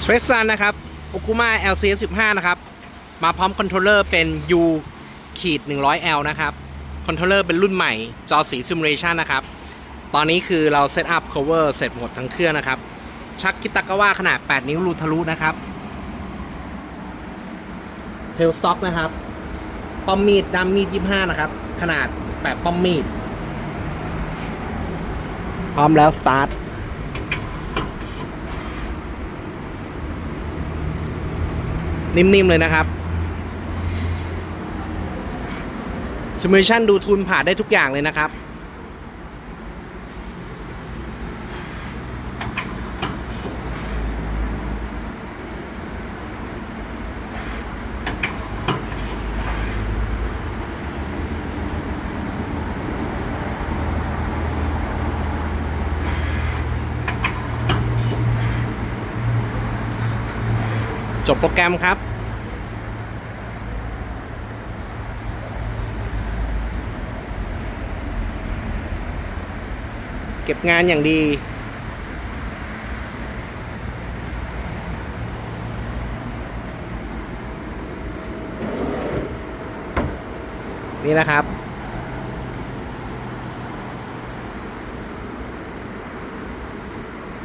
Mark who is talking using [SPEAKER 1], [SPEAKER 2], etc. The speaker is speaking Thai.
[SPEAKER 1] เทรซันนะครับ o k u m a LCS 15 นะครับ มาพร้อมคอนโทรลเลอร์เป็น U ขีด 100L นะครับ คอนโทรลเลอร์เป็นรุ่นใหม่ จอสีซิมูเลชันนะครับ ตอนนี้คือเราเซตอัพ cover เสร็จหมดทั้งเครื่องนะครับ ชักคิตากาวะขนาด 8 นิ้วรูทะลุนะครับ เทลสต็อกนะครับป้อมมีดดำมีด 25 นะครับ ขนาดแบบป้อมมีด พร้อมแล้วสตาร์ท นิ่ม ๆ เลยนะครับซิมูเลชันดูทุนผ่านได้ทุกอย่างเลยนะครับ จบโปรแกรมครับเก็บงานอย่างดี นี่นะครับ